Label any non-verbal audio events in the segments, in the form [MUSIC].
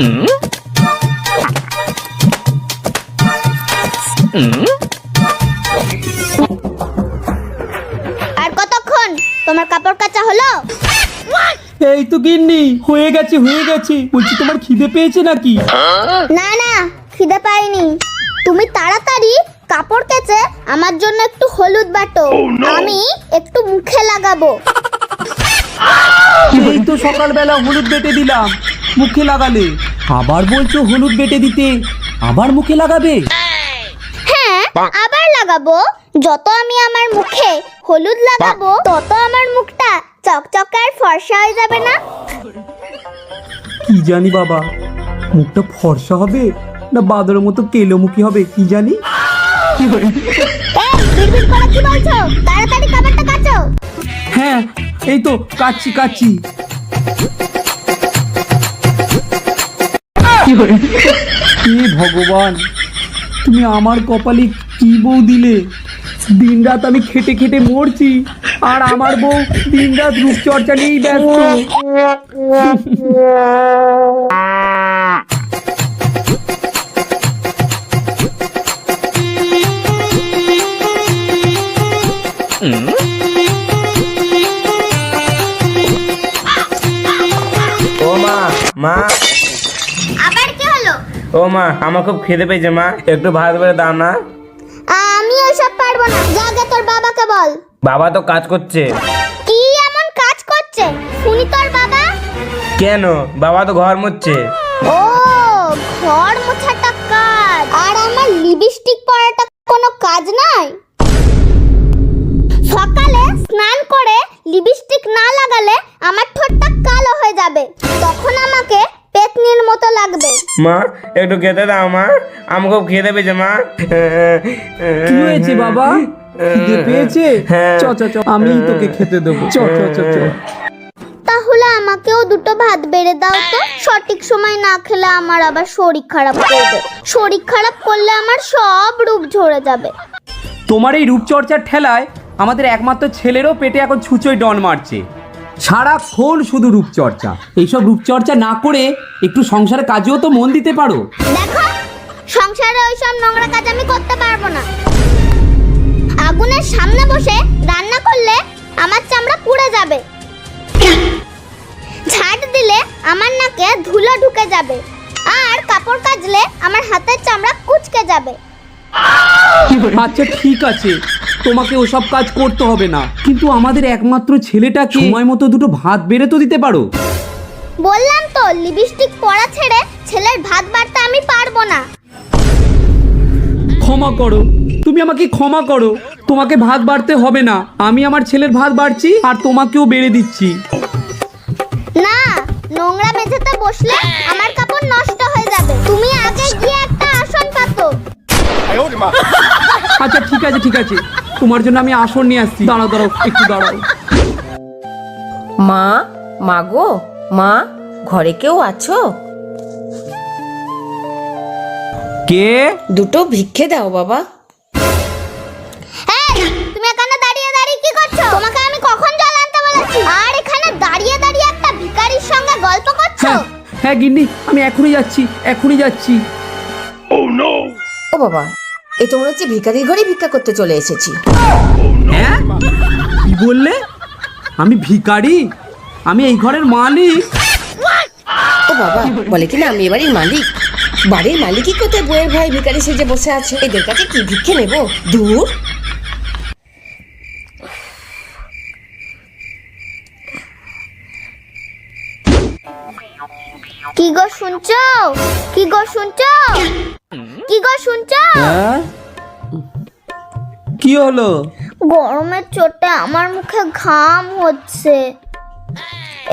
আর কতক্ষণ তোমার কাপড় কাচা হলো? এই তো গিন্নি হয়ে গেছে হয়ে গেছে। বলছি তোমার খিদে পেয়েছে নাকি? না না খিদে পাইনি। তুমি তাড়াতাড়ি কাপড় কেচে আমার জন্য একটু হলুদ বাটো। আমি একটু মুখে লাগাবো। এই তো সকালবেলা হলুদ বেটে দিলাম মুখে লাগালে। আবার বলছো হলুদ বেটে দিতে আবার মুখে লাগাবে? হ্যাঁ আবার লাগাবো। যত আমি আমার মুখে হলুদ লাগাবো তত আমার মুখটা চকচকে আর ফর্সা হয়ে যাবে না। কি জানি বাবা মুখটা ফর্সা হবে না বাদরের মতো কেলোমুখী হবে কি জানি? এই বিড়বিড় করে কি বলছো? তাড়াতাড়ি কাপড়টা কাচো হ্যাঁ এই তো কাচ্ছি কাচ্ছি। হে ভগবান তুমি আমার কপালে কি বউ দিলে? দিনরাত আমি খেটে খেটে মরছি আর আমার বউ দিনরাত রূপচর্চা নিয়েই ব্যস্ত। [LAUGHS] মা। আবার কি হলো? ও মা আমার খুব খিদে পেয়েছে মা। একটু ভাত বেড়ে দাও না। আমি ওসব পারব না। জাগে তোর বাবাকে বল। বাবা তো কাজ করছে। কি এমন কাজ করছে? শুনি তোর বাবা। কেন? বাবা তো ঘর মুচ্ছে ও ঘর মোছাটা কাজ। আর আমার লিপস্টিক পরাটা কোনো কাজ নাই মা একটু খেতে দাও মা। খুব খিদে পেয়েছে মা। কি হয়েছে বাবা? খিদে পেয়েছে? হ্যাঁ। চ চ চ আমি তোকে খেতে দেবো। চ চ চ চ। তাহলে আমাকেও দুটো ভাত বেড়ে দাও তো। সঠিক সময় না খেলে আমার আবার শরীর খারাপ করবে। শরীর খারাপ করলে আমার সব রূপ ঝরে যাবে। তোমার এই রূপচর্চার ঠেলায় আমাদের একমাত্র ছেলেরও পেটে এখন ছুঁচোয় ডন মারছে। সারাক্ষণ শুধু রূপচর্চা। এইসব রূপচর্চা না করে একটু সংসারের কাজেও তো মন দিতে পারো। দেখো, সংসারে ওইসব নোংরা কাজ আমি করতে পারব না। আগুনের সামনে বসে রান্না করলে আমার চামড়া পুড়ে যাবে। ঝাড় দিলে আমার নাকে ধুলো ঢুকে যাবে। আর কাপড় কাচলে আমার হাতের চামড়া কুচকে যাবে। [LAUGHS] আচ্ছা ঠিক আছে। তোমাকে ওসব কাজ করতে হবে না। কিন্তু আমাদের একমাত্র ছেলেটাকে সময় মতো দুটো ভাত বেড়ে তো দিতে পারো। বললাম তো লিপস্টিক পরা ছেড়ে ছেলের ভাত বাড়তে আমি পারব না। ক্ষমা করো। তুমি আমাকে ক্ষমা করো। তোমাকে ভাত বাড়তে হবে না। আমি আমার ছেলের ভাত বাড়ছি আর তোমাকেও বেড়ে দিচ্ছি। আচ্ছা ঠিক আছে ঠিক আছে। তোমার জন্য আমি আসন নিয়ে আসছি। দাঁড়াও দাঁড়াও একটু দাঁড়াও। মা মা গো মা ঘরে কেউ আছো? কে? দুটো ভিক্ষে দাও বাবা। এই তুমি এখানে দাঁড়িয়ে দাঁড়িয়ে কি করছ? তোমাকে আমি কখন জল আনতে বলেছি? আর এখানে দাঁড়িয়ে দাঁড়িয়ে একটা ভিখারির সঙ্গে গল্প করছ? হ্যাঁ হ্যাঁ গিন্নি আমি এখনই যাচ্ছি এখনই যাচ্ছি। ও বাবা এ তো মনে হচ্ছে ভিখারির ঘরে ভিক্ষা করতে চলে এসেছি। হ্যাঁ? কি বললে? আমি ভিখারি? আমি এই ঘরের মালিক। ও বাবা বলে কিনা আমি এবারের মালিক? বাড়ির মালিকই কোথায় বইয়ের ভাই ভিকারি সেজে বসে আছে? এদের কাছে কি ভিক্ষে নেব? দূর। কি গো শুনছো? কি গো শুনছো? কি গো শুনছো? হ্যাঁ? কি হলো? গরমের চোটে আমার মুখে ঘাম হচ্ছে।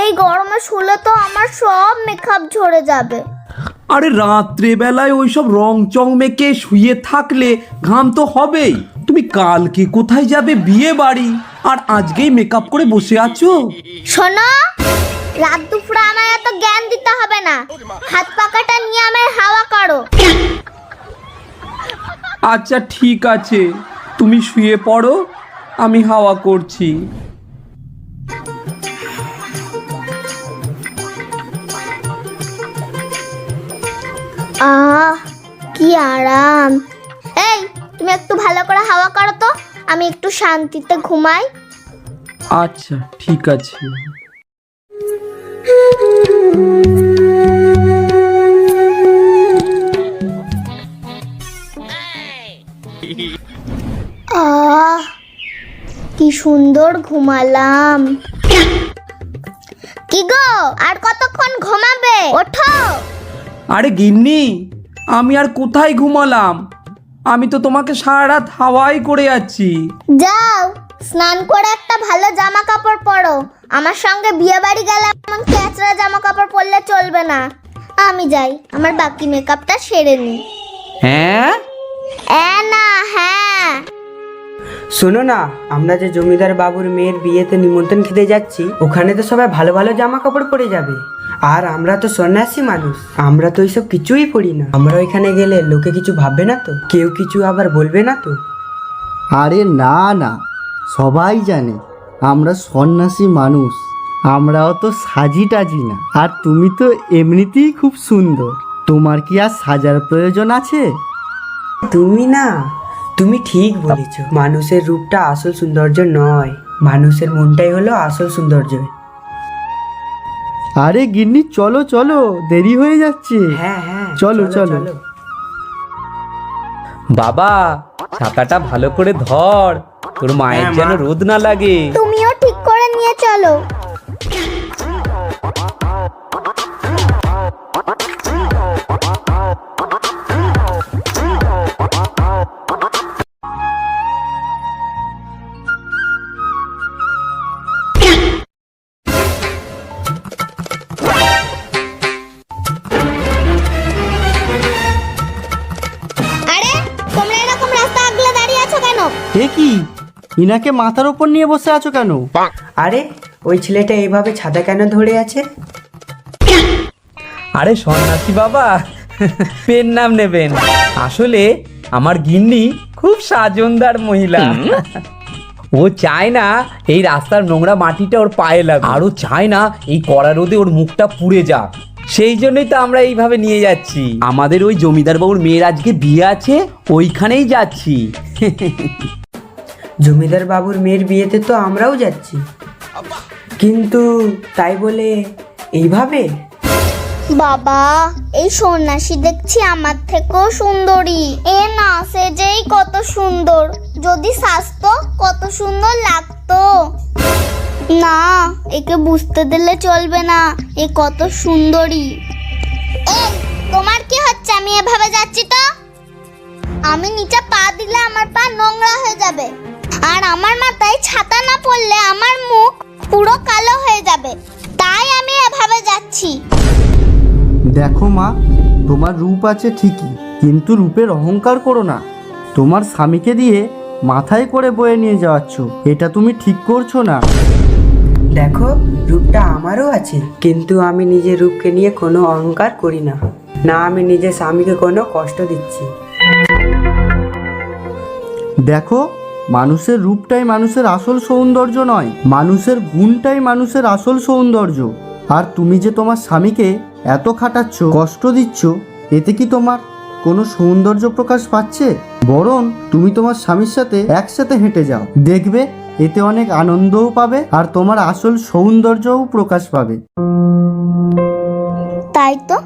এই গরমে শুলে তো আমার সব মেকআপ ঝরে যাবে। আরে রাত্রে বেলায় ওইসব রং চং মেকে শুয়ে থাকলে ঘাম তো হবেই। তুমি কালকে কোথায় যাবে বিয়ে বাড়ি? আর আজকেই মেকআপ করে বসে আছো? শোনো রাত দুপুরে আমায় এত জ্ঞান দিতে হবে না। হাত পাকাটা নিয়ে আমায় হাওয়া করো। আচ্ছা ঠিক আছে। তুমি শুয়ে পড়ো আমি হাওয়া করছি। আহ কি আরাম। এই তুমি একটু ভালো করে হাওয়া করো তো আমি একটু শান্তিতে ঘুমাই। আচ্ছা ঠিক আছে। আহ কি সুন্দর ঘুমালাম। কি গো আর কতক্ষণ ঘুমাবে? ওঠো। আরে গিন্নি আমি আর কোথায় ঘুমালাম? আমি তো তোমাকে সারা রাত হাওয়াই করে যাচ্ছি যাও স্নান করে একটা ভালো জামা কাপড় পরো। আমার সঙ্গে বিয়ে বাড়ি গেলে এমন ক্যাচরা জামা কাপড় পরলে চলবে না। আমি যাই আমার বাকি মেকআপটা সেরে নি। হ্যাঁ? এ না হ্যাঁ। শোনো না আমরা যে জমিদার বাবুর মেয়ের বিয়েতে নিমন্ত্রণ খেতে যাচ্ছি ওখানে তো সবাই ভালো ভালো জামা কাপড় পরে যাবে। আর আমরা তো সন্ন্যাসী মানুষ আমরা তো এইসব কিছুই পড়ি না। আমরা ওইখানে গেলে লোকে কিছু ভাববে না তো? কেউ কিছু আবার বলবে না তো? আরে না না। সবাই জানে আমরা সন্ন্যাসী মানুষ। আমরাও তো সাজি টাজি না। আর তুমি তো এমনিতেই খুব সুন্দর। তোমার কি আর সাজার প্রয়োজন আছে? তুমি না তুমি ঠিক বলেছ। মানুষের রূপটা আসল সৌন্দর্য নয়। মানুষের মনটাই হলো আসল সৌন্দর্য। আরে গিন্নি চলো চলো দেরি হয়ে যাচ্ছে। হ্যাঁ হ্যাঁ চলো, চলো। বাবা ছাতাটা ভালো করে ধর তোর মায়ের হ্যাঁ, যেন রোদ না লাগে। তুমিও ঠিক করে নিয়ে চলো। ইনাকে মাথার ওপর নিয়ে বসে আছো কেন? আরে ওই ছেলেটা এইভাবে ছাতা কেন ধরে আছে? আরে সন্ন্যাসী বাবা পেন নাম নেবেন। আসলে আমার গিন্নি খুব সাজনদার মহিলা। ও চায় না এই রাস্তার নোংরা মাটিটা ওর পায়ে লাগ আরও চায় না এই কড়া রোদে ওর মুখটা পুড়ে যাক। সেই জন্যই তো আমরা এইভাবে নিয়ে যাচ্ছি। আমাদের ওই জমিদার বাবুর মেয়ের আজকে বিয়ে আছে ওইখানেই যাচ্ছি। জমিদার বাবুর মেয়ের বিয়েতে তো আমরাও যাচ্ছি। কিন্তু তাই বলে এইভাবে? বাবা, এই সন্ন্যাসী দেখছি আমার থেকেও সুন্দরী। এ না সেজেই কত সুন্দর। যদি সাজতো, কত সুন্দর লাগতো। না, একে বুঝতে দিলে চলবে না। এ কত সুন্দরী। তোমার কি হচ্ছে? আমি এভাবে যাচ্ছি তো? আমি নিচে পা দিলে আমার পা নোংরা হয়ে যাবে। আর আমার মাথায় ছাতা না পড়লে আমার মুখ পুরো কালো হয়ে যাবে। তাই আমি এভাবে যাচ্ছি। দেখো মা তোমার রূপ আছে ঠিকই কিন্তু রূপের অহংকার করো না। তোমার স্বামীকে দিয়ে মাথায় করে বয়ে নিয়ে যাওয়াচ্ছ এটা তুমি ঠিক করছ না। দেখো রূপটা আমারও আছে কিন্তু আমি নিজের রূপকে নিয়ে কোনো অহংকার করি না। না আমি নিজের স্বামীকে কোনো কষ্ট দিচ্ছি। দেখো মানুষের রূপটাই মানুষের আসল সৌন্দর্য নয়, মানুষের গুণটাই মানুষের আসল সৌন্দর্য। আর তুমি যে তোমার স্বামীকে এত খাটাচ্ছ, কষ্ট দিচ্ছ, এতে কি তোমার কোনো সৌন্দর্য প্রকাশ পাচ্ছে? বরং তুমি তোমার স্বামীর সাথে একসাথে হেঁটে যাও। দেখবে, এতে অনেক আনন্দও পাবে আর তোমার আসল সৌন্দর্যও প্রকাশ পাবে। তাই তো?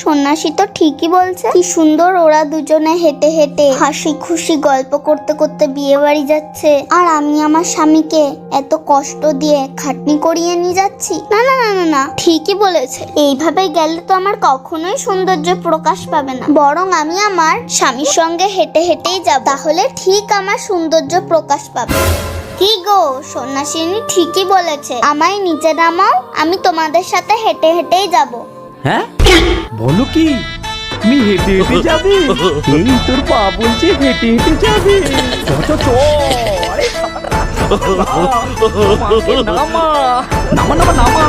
সন্ন্যাসী তো ঠিকই বলছে। কি সুন্দর ওরা দুজনে হেঁটে হেঁটে হাসি খুশি গল্প করতে করতে বিয়ে বাড়ি যাচ্ছে। আর আমি আমার স্বামীকে এত কষ্ট দিয়ে খাটনি করিয়ে নিয়ে যাচ্ছি। না না না না না, ঠিকই বলেছে। এইভাবে গেলে তো আমার কখনোই সৌন্দর্য প্রকাশ পাবে না। বরং আমি আমার স্বামীর সঙ্গে হেঁটে হেঁটেই যাব। তাহলে ঠিক আমার সৌন্দর্য প্রকাশ পাবে। কি গো, সন্ন্যাসিনী ঠিকই বলেছে। আমায় নিচে নামাও, আমি তোমাদের সাথে হেঁটে হেঁটেই যাব। হ্যাঁ? বলো কি? তুমি হেঁটে হেঁটে যাবে? এই তোর পা বলছে হেঁটে হেঁটে যাবে। নামা নামা নামা।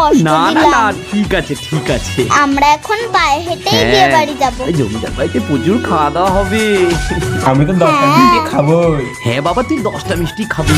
কষ্ট না না না দিলাম। ঠিক আছে ঠিক আছে। আমরা এখন পায়ে হেঁটেই হ্যাঁ। বিয়ে বাড়ি যাব। এই জমিদার বাড়িতে প্রচুর খাওয়া দাওয়া হবে। আমি তো দশটা মিষ্টি মিনিটে খাবোই হ্যাঁ বাবা তুই দশটা মিষ্টি খাবি।